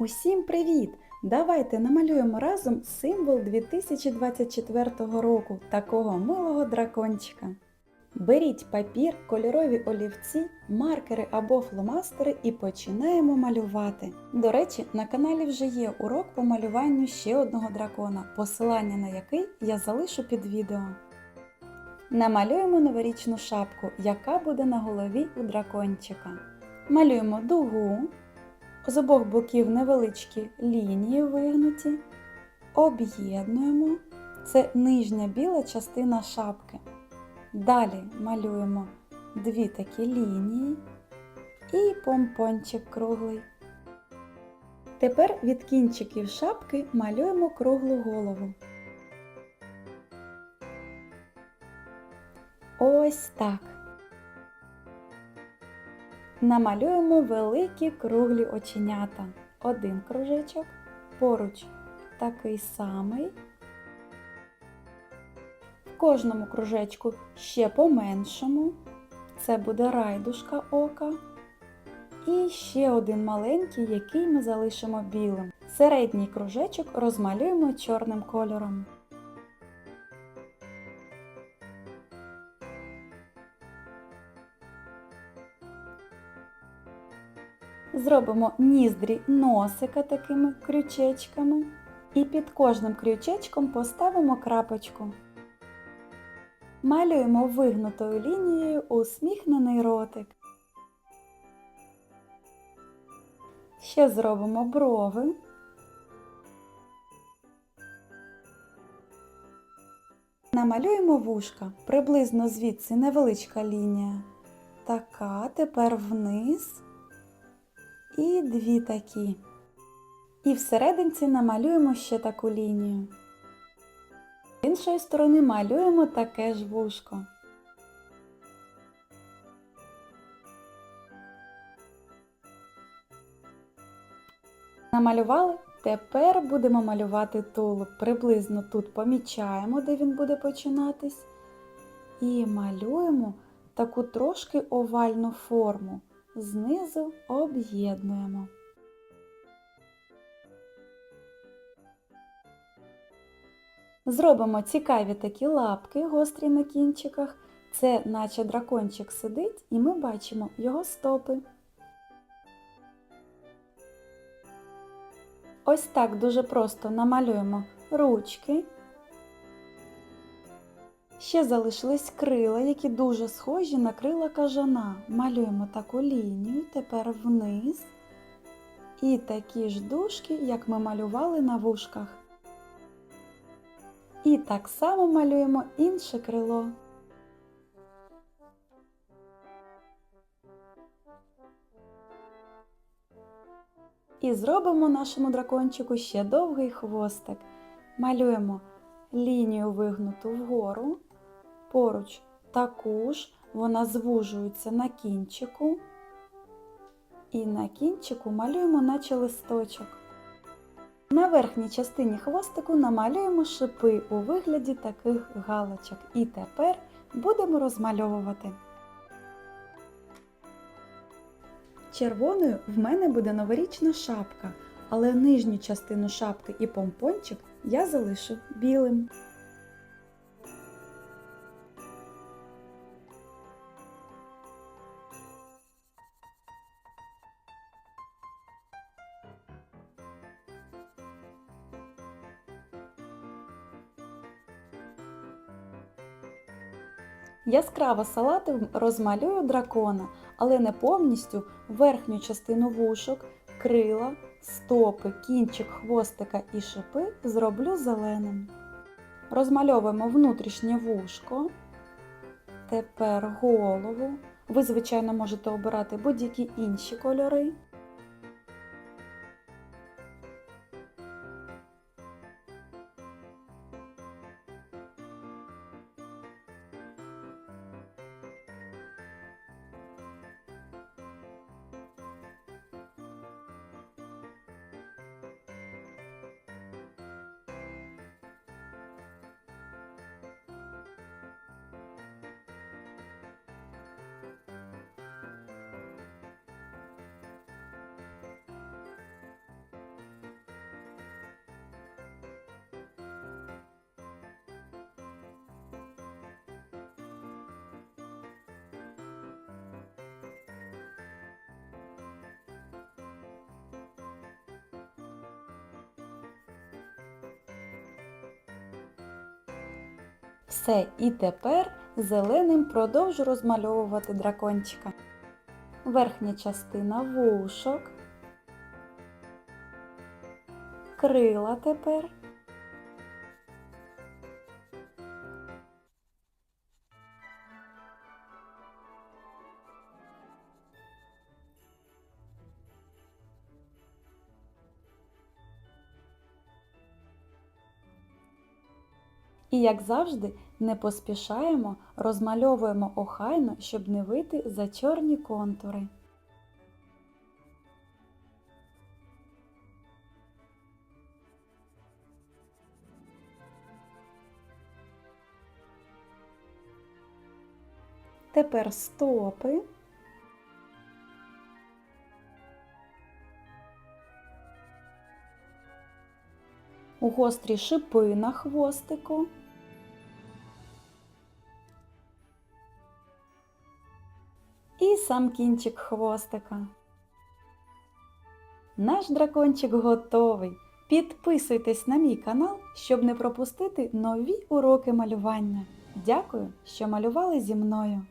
Усім привіт! Давайте намалюємо разом символ 2024 року такого милого дракончика. Беріть папір, кольорові олівці, маркери або фломастери і починаємо малювати. До речі, на каналі вже є урок по малюванню ще одного дракона, посилання на який я залишу під відео. Намалюємо новорічну шапку, яка буде на голові у дракончика. Малюємо дугу, з обох боків невеличкі лінії вигнуті, об'єднуємо. Це нижня біла частина шапки. Далі малюємо дві такі лінії і помпончик круглий. Тепер від кінчиків шапки малюємо круглу голову. Ось так. Намалюємо великі круглі оченята. Один кружечок, поруч такий самий. В кожному кружечку ще по-меншому. Це буде райдушка ока. І ще один маленький, який ми залишимо білим. Середній кружечок розмалюємо чорним кольором. Зробимо ніздрі носика такими крючечками. І під кожним крючечком поставимо крапочку. Малюємо вигнутою лінією усміхнений ротик. Ще зробимо брови. Намалюємо вушка, приблизно звідси невеличка лінія. Така, тепер вниз і дві такі. І всерединці намалюємо ще таку лінію. З іншої сторони малюємо таке ж вушко. Намалювали? Тепер будемо малювати тулуб. Приблизно тут помічаємо, де він буде починатись. І малюємо таку трошки овальну форму. Знизу об'єднуємо. Зробимо цікаві такі лапки гострі на кінчиках. Це наче дракончик сидить, і ми бачимо його стопи. Ось так дуже просто намалюємо ручки. Ще залишились крила, які дуже схожі на крила кажана. Малюємо таку лінію, тепер вниз. І такі ж дужки, як ми малювали на вушках. І так само малюємо інше крило. І зробимо нашому дракончику ще довгий хвостик. Малюємо лінію вигнуту вгору, поруч таку ж, вона звужується на кінчику. І на кінчику малюємо наче листочок. На верхній частині хвостику намалюємо шипи у вигляді таких галочок. І тепер будемо розмальовувати. Червоною в мене буде новорічна шапка, але нижню частину шапки і помпончик я залишу білим. Яскраво салатовим розмалюю дракона, але не повністю верхню частину вушок, крила, стопи, кінчик хвостика і шипи зроблю зеленим. Розмальовуємо внутрішнє вушко, тепер голову. Ви, звичайно, можете обирати будь-які інші кольори. Все, і тепер зеленим продовжу розмальовувати дракончика. Верхня частина вушок. Крила тепер. І як завжди, не поспішаємо, розмальовуємо охайно, щоб не вийти за чорні контури. Тепер стопи. Гострі шипи на хвостику. Сам кінчик хвостика. Наш дракончик готовий. Підписуйтесь на мій канал, щоб не пропустити нові уроки малювання. Дякую, що малювали зі мною.